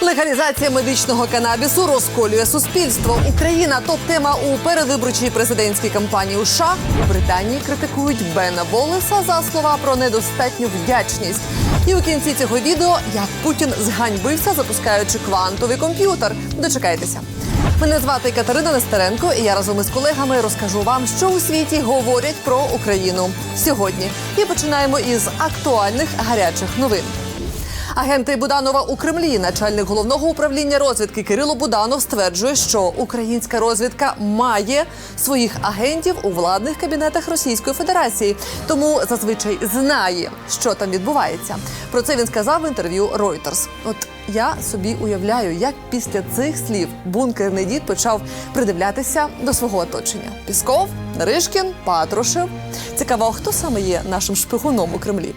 Легалізація медичного канабісу розколює суспільство. Україна топ-тема у передвиборчій президентській кампанії у США. У Британії критикують Бена Волеса за слова про недостатню вдячність. І у кінці цього відео як Путін зганьбився, запускаючи квантовий комп'ютер. Дочекайтеся. Мене звати Катерина Нестеренко, і я разом із колегами розкажу вам, що у світі говорять про Україну сьогодні. І починаємо із актуальних гарячих новин. Агенти Буданова у Кремлі, начальник головного управління розвідки Кирило Буданов стверджує, що українська розвідка має своїх агентів у владних кабінетах Російської Федерації, тому зазвичай знає, що там відбувається. Про це він сказав в інтерв'ю Reuters. От я собі уявляю, як після цих слів бункерний дід почав придивлятися до свого оточення: Пісков, Наришкін, Патрушев. Цікаво, хто саме є нашим шпигуном у Кремлі?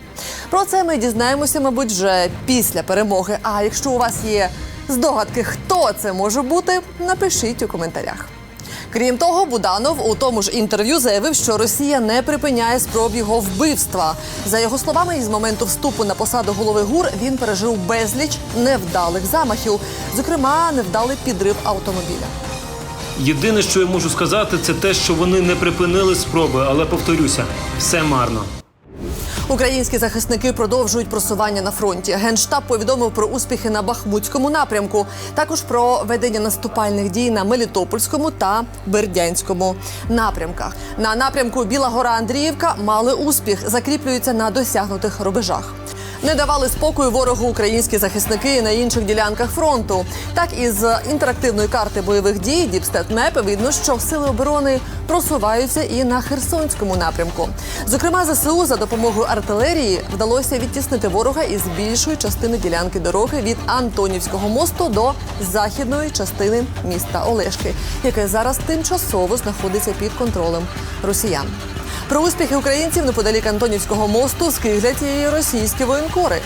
Про це ми дізнаємося, мабуть, вже після перемоги. А якщо у вас є здогадки, хто це може бути, напишіть у коментарях. Крім того, Буданов у тому ж інтерв'ю заявив, що Росія не припиняє спроб його вбивства. За його словами, із моменту вступу на посаду голови ГУР він пережив безліч невдалих замахів, зокрема, невдалий підрив автомобіля. Єдине, що я можу сказати, це те, що вони не припинили спроби, але повторюся, все марно. Українські захисники продовжують просування на фронті. Генштаб повідомив про успіхи на Бахмутському напрямку, також про ведення наступальних дій на Мелітопольському та Бердянському напрямках. На напрямку Біла Гора Андріївка мали успіх, закріплюються на досягнутих рубежах. Не давали спокою ворогу українські захисники на інших ділянках фронту. Так із інтерактивної карти бойових дій Діпстет видно, що сили оборони просуваються і на Херсонському напрямку. Зокрема, ЗСУ за допомогою артилерії вдалося відтіснити ворога із більшої частини ділянки дороги від Антонівського мосту до західної частини міста Олешки, яке зараз тимчасово знаходиться під контролем росіян. Про успіхи українців неподалік Антонівського мосту скиглять і російські воєнкори.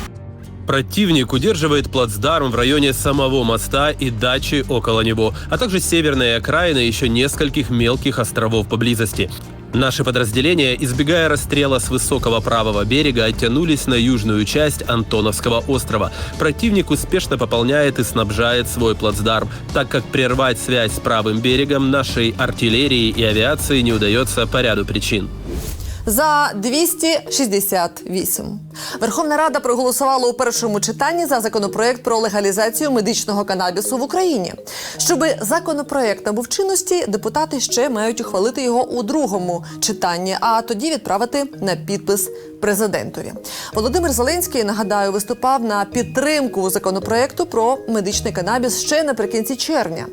Противник удерживает плацдарм в районе самого моста и дачи около него, а также северные окраины еще нескольких мелких островов поблизости. Наши подразделения, избегая расстрела с высокого правого берега, оттянулись на южную часть Антоновского острова. Противник успешно пополняет и снабжает свой плацдарм, так как прервать связь с правым берегом нашей артиллерии и авиации не удается по ряду причин. За 268. Верховна Рада проголосувала у першому читанні за законопроект про легалізацію медичного канабісу в Україні. Щоби законопроект набув чинності, депутати ще мають ухвалити його у другому читанні, а тоді відправити на підпис президентові. Володимир Зеленський нагадаю виступав на підтримку законопроекту про медичний канабіс ще наприкінці червня.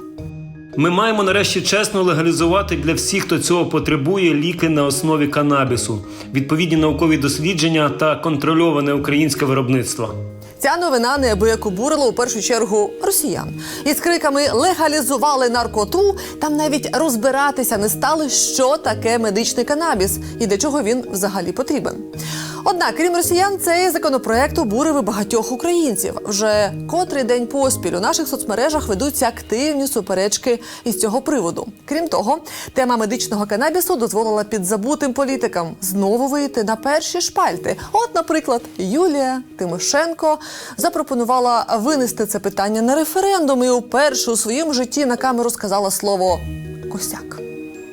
Ми маємо нарешті чесно легалізувати для всіх, хто цього потребує, ліки на основі канабісу, відповідні наукові дослідження та контрольоване українське виробництво. Ця новина неабияк обурила у першу чергу росіян. Із криками легалізували наркоту. Там навіть розбиратися не стали, що таке медичний канабіс і для чого він взагалі потрібен. Однак, крім росіян, цей законопроект обурив і багатьох українців. Вже котрий день поспіль у наших соцмережах ведуться активні суперечки із цього приводу. Крім того, тема медичного канабісу дозволила підзабутим політикам знову вийти на перші шпальти. От, наприклад, Юлія Тимошенко запропонувала винести це питання на референдум і уперше у своєму житті на камеру сказала слово косяк.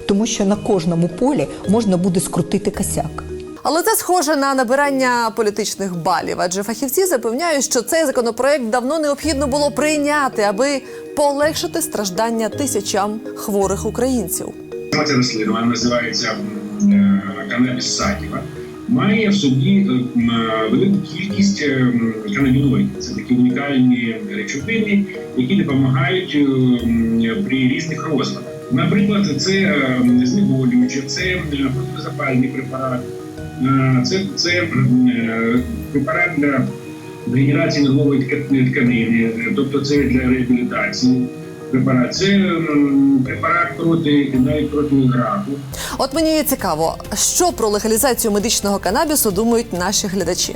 тому що на кожному полі можна буде скрутити косяк. Але це схоже на набирання політичних балів, адже фахівці запевняють, що цей законопроект давно необхідно було прийняти, аби полегшити страждання тисячам хворих українців. Це рослина, називається е, канабіс сатіва, має в собі е, е, велику кількість е, канабіноїдів. Це такі унікальні речовини, які допомагають е, при різних розладах. Наприклад, це е, знеболююче, це е, протизапальний препарат, е, це, це е, препарат для регенерації нервової тка- тканини, е, тобто це для реабілітації. Препарат це препарат проти навіть проти грапу. От мені цікаво, що про легалізацію медичного канабісу думають наші глядачі.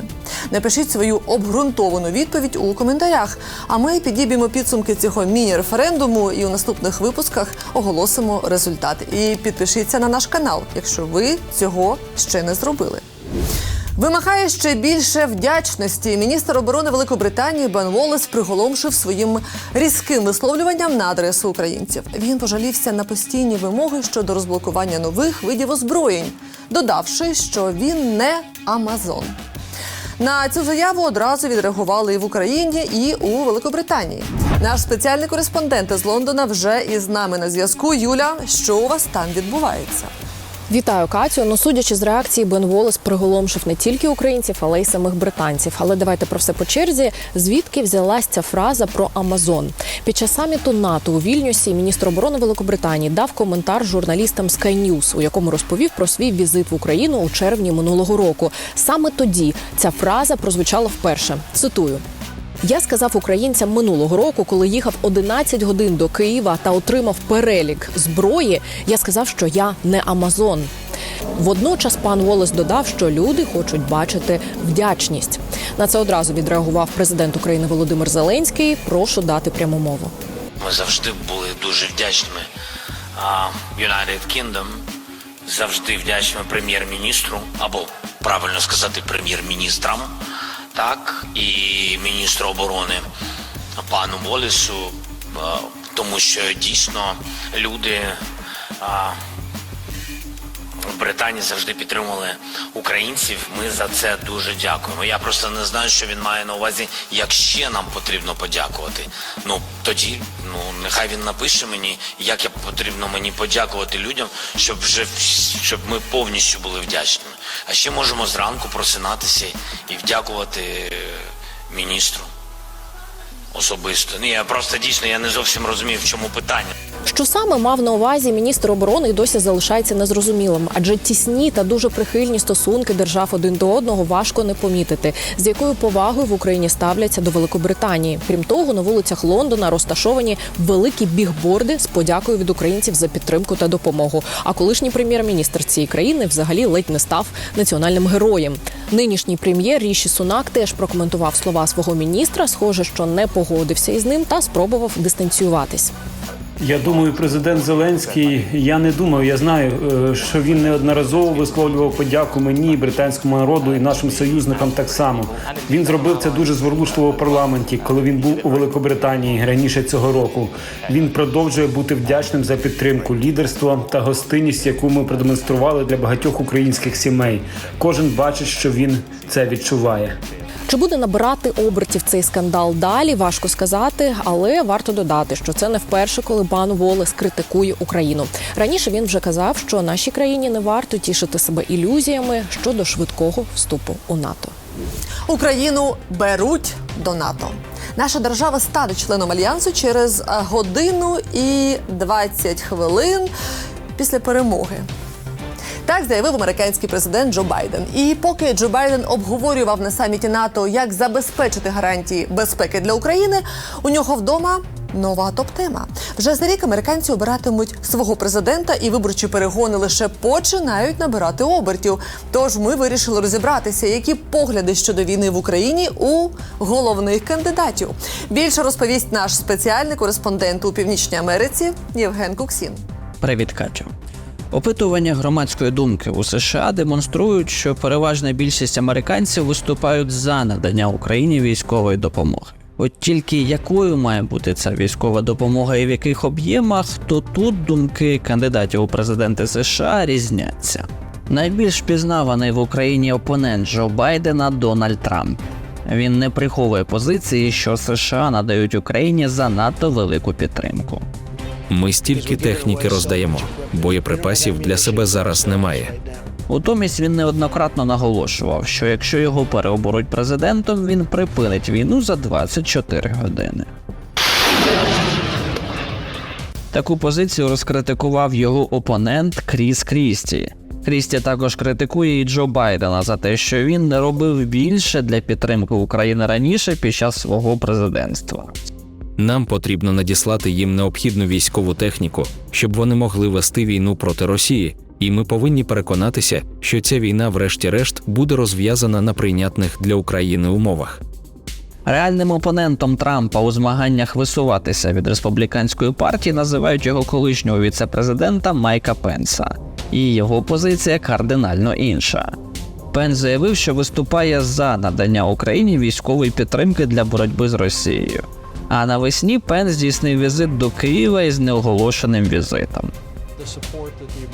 Напишіть свою обґрунтовану відповідь у коментарях. А ми підіб'ємо підсумки цього міні-референдуму і у наступних випусках оголосимо результати. І підпишіться на наш канал, якщо ви цього ще не зробили. Вимагає ще більше вдячності. Міністр оборони Великобританії Бен Волес приголомшив своїм різким висловлюванням на адресу українців. Він пожалівся на постійні вимоги щодо розблокування нових видів озброєнь, додавши, що він не Амазон. На цю заяву одразу відреагували і в Україні, і у Великобританії. Наш спеціальний кореспондент з Лондона вже із нами на зв'язку. Юля, що у вас там відбувається? Вітаю, Катю. Ну, судячи з реакції, Бен Волес приголомшив не тільки українців, але й самих британців. Але давайте про все по черзі. Звідки взялась ця фраза про Амазон? Під час саміту НАТО у Вільнюсі міністр оборони Великобританії дав коментар журналістам Sky News, у якому розповів про свій візит в Україну у червні минулого року. Саме тоді ця фраза прозвучала вперше. Цитую. Я сказав українцям минулого року, коли їхав 11 годин до Києва та отримав перелік зброї. Я сказав, що я не Амазон. Водночас пан Волес додав, що люди хочуть бачити вдячність. На це одразу відреагував президент України Володимир Зеленський. Прошу дати пряму мову. Ми завжди були дуже вдячними United Kingdom, завжди вдячними прем'єр-міністру, або правильно сказати, прем'єр-міністрам, так, і міністру оборони пану Волісу, тому що дійсно люди. В Британії завжди підтримували українців. Ми за це дуже дякуємо. Я просто не знаю, що він має на увазі, як ще нам потрібно подякувати. Ну тоді, ну нехай він напише мені, як я потрібно мені подякувати людям, щоб вже щоб ми повністю були вдячними. А ще можемо зранку просинатися і вдякувати е, міністру особисто. Ні, я просто дійсно я не зовсім розумів, в чому питання. Що саме мав на увазі міністр оборони і досі залишається незрозумілим, адже тісні та дуже прихильні стосунки держав один до одного важко не помітити, з якою повагою в Україні ставляться до Великобританії. Крім того, на вулицях Лондона розташовані великі бігборди з подякою від українців за підтримку та допомогу. А колишній прем'єр-міністр цієї країни взагалі ледь не став національним героєм. Нинішній прем'єр Ріші Сунак теж прокоментував слова свого міністра. Схоже, що не погодився із ним та спробував дистанціюватись. Я думаю, президент Зеленський. Я не думаю, я знаю, е, що він неодноразово висловлював подяку мені, британському народу і нашим союзникам так само. Він зробив це дуже зворушливо в парламенті, коли він був у Великобританії раніше цього року. Він продовжує бути вдячним за підтримку, лідерство та гостинність, яку ми продемонстрували для багатьох українських сімей. Кожен бачить, що він це відчуває. Чи буде набирати обертів цей скандал далі? Важко сказати, але варто додати, що це не вперше, коли пан Волес критикує Україну. Раніше він вже казав, що нашій країні не варто тішити себе ілюзіями щодо швидкого вступу у НАТО. Україну беруть до НАТО. Наша держава стане членом альянсу через е, годину і 20 хвилин після перемоги. Так заявив американський президент Джо Байден. І поки Джо Байден обговорював на саміті НАТО, як забезпечити гарантії безпеки для України, у нього вдома нова топ-тема. Вже за рік американці обиратимуть свого президента, і виборчі перегони лише починають набирати обертів. Тож ми вирішили розібратися, які погляди щодо війни в Україні у головних кандидатів. Більше розповість наш спеціальний кореспондент у Північній Америці Євген Куксін. Привіт, Катю. Опитування громадської думки у США демонструють, що переважна більшість американців виступають за надання Україні військової допомоги. От тільки якою має бути ця військова допомога і в яких об'ємах, то тут думки кандидатів у президенти США різняться. Найбільш пізнаваний в Україні опонент Джо Байдена Дональд Трамп. Він не приховує позиції, що США надають Україні занадто велику підтримку. Ми стільки техніки роздаємо, боєприпасів для себе зараз немає. Утомість він неоднократно наголошував, що якщо його переоберуть президентом, він припинить війну за 24 години. Таку позицію розкритикував його опонент Кріс Крісті. Крісті також критикує і Джо Байдена за те, що він не робив більше для підтримки України раніше під час свого президентства. Нам потрібно надіслати їм необхідну військову техніку, щоб вони могли вести війну проти Росії, і ми повинні переконатися, що ця війна, врешті-решт, буде розв'язана на прийнятних для України умовах. Реальним опонентом Трампа у змаганнях висуватися від республіканської партії називають його колишнього віце-президента Майка Пенса, і його позиція кардинально інша. Пен заявив, що виступає за надання Україні військової підтримки для боротьби з Росією. А навесні Пен здійснив візит до Києва із неоголошеним візитом.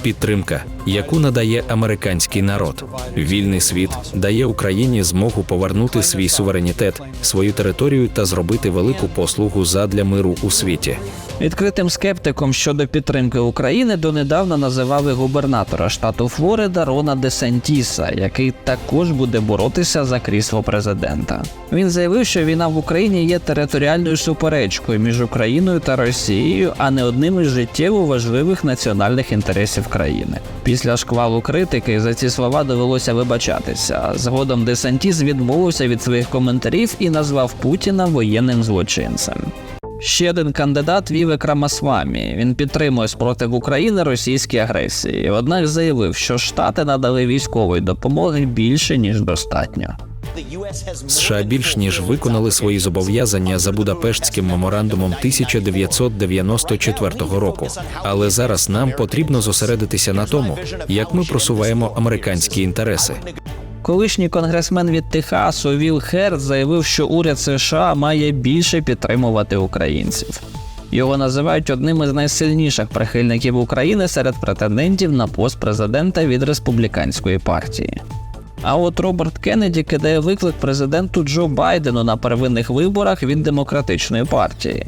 Підтримка, яку надає американський народ. Вільний світ дає Україні змогу повернути свій суверенітет, свою територію та зробити велику послугу задля миру у світі. Відкритим скептиком щодо підтримки України донедавна називали губернатора штату Флорида Рона Десантіса, який також буде боротися за крісло президента. Він заявив, що війна в Україні є територіальною суперечкою між Україною та Росією, а не одним із життєво важливих національних інтересів країни. Після шквалу критики за ці слова довелося вибачатися. Згодом Десантіс відмовився від своїх коментарів і назвав Путіна воєнним злочинцем. Ще один кандидат Вівек Рамасвамі. Він підтримує спротив України російській агресії. Однак заявив, що Штати надали військової допомоги більше ніж достатньо. США більш ніж виконали свої зобов'язання за Будапештським меморандумом 1994 року. Але зараз нам потрібно зосередитися на тому, як ми просуваємо американські інтереси. Колишній конгресмен від Техасу Віл Херт заявив, що уряд США має більше підтримувати українців. Його називають одним із найсильніших прихильників України серед претендентів на пост президента від республіканської партії. А от Роберт Кеннеді кидає виклик президенту Джо Байдену на первинних виборах від демократичної партії.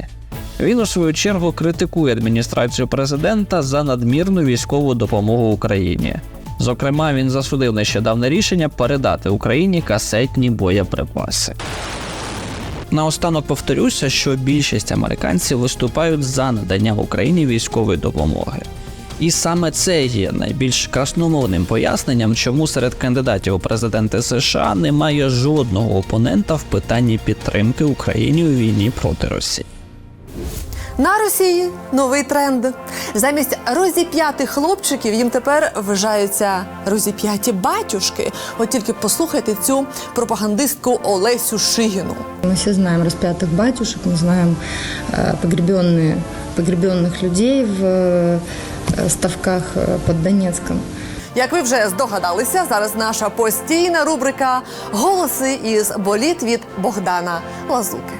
Він у свою чергу критикує адміністрацію президента за надмірну військову допомогу Україні. Зокрема, він засудив нещодавне рішення передати Україні касетні боєприпаси. Наостанок повторюся, що більшість американців виступають за надання Україні військової допомоги. І саме це є найбільш красномовним поясненням, чому серед кандидатів у президенти США немає жодного опонента в питанні підтримки Україні у війні проти Росії. На Росії новий тренд. Замість розіп'ятих хлопчиків їм тепер вважаються розіп'яті батюшки. От тільки послухайте цю пропагандистку Олесю Шигіну. Мы все знаем распятых батюшек, мы знаем э, погребенные, погребенных людей в э, ставках э, под Донецком. Як ви вже здогадалися, зараз наша постійна рубрика Голоси із боліт від Богдана Лазуки.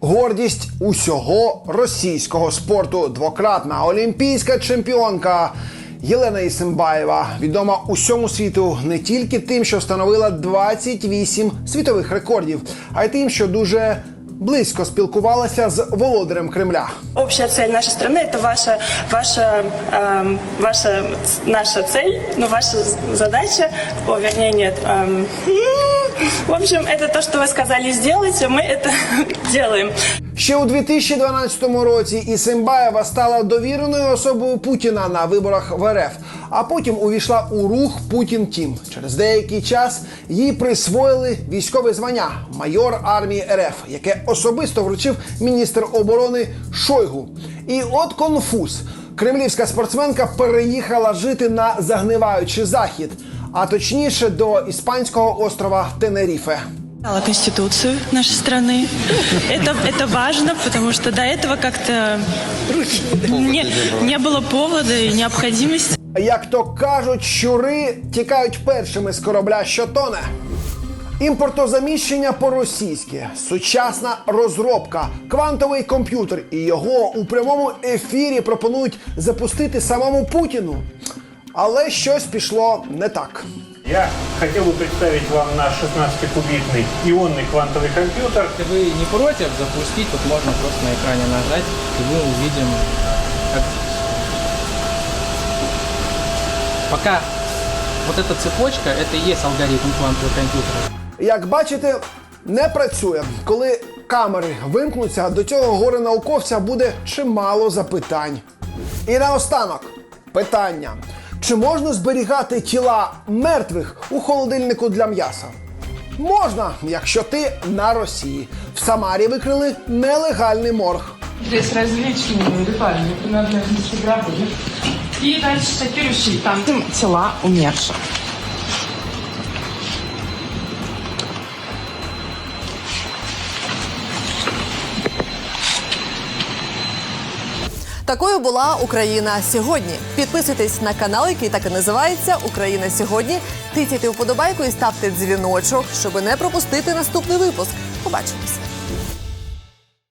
Гордість усього російського спорту. Двократна олімпійська чемпіонка Єлена Ісимбаєва відома усьому світу не тільки тим, що встановила 28 світових рекордів, а й тим, що дуже близько спілкувалася з володарем Кремля. Общая цель нашей страны это ваша, ваша, эм, ваша, ц- наша цель, ну ваша з- задача, о, вернее нет. эм, в общем, это то, что вы сказали сделать, и мы это делаем. Ще у 2012 році Ісимбаєва стала довіреною особою Путіна на виборах в РФ, а потім увійшла у рух Путін Тім. Через деякий час їй присвоїли військове звання майор армії РФ, яке особисто вручив міністр оборони Шойгу. І от конфуз. Кремлівська спортсменка переїхала жити на загниваючий захід, а точніше до іспанського острова Тенеріфе. Читала Конституцию нашей страны. Это, это важно, потому что до этого как-то не, не было повода и необходимости. Як то кажуть, щури тікають першими з корабля, що тоне. Імпортозаміщення по-російськи, сучасна розробка, квантовий комп'ютер і його у прямому ефірі пропонують запустити самому Путіну. Але щось пішло не так. Я хотел бы представить вам наш 16-кубитный ионный квантовый компьютер. Если вы не против запустить, тут можно просто на экране нажать, и мы увидим, как... Пока вот эта цепочка, это и есть алгоритм квантового компьютера. Як бачите, не працює. Коли камери вимкнуться, до цього горе науковця буде чимало запитань. І наостанок питання: чи можна зберігати тіла мертвих у холодильнику для м'яса? Можна, якщо ти на Росії. В Самарі викрили нелегальний морг. Здесь различные ритуальные принадлежности гробы. И дальше шокирующие там тела умерших. Такою була Україна сьогодні. Підписуйтесь на канал, який так і називається Україна сьогодні. Тицяйте вподобайку і ставте дзвіночок, щоб не пропустити наступний випуск. Побачимось.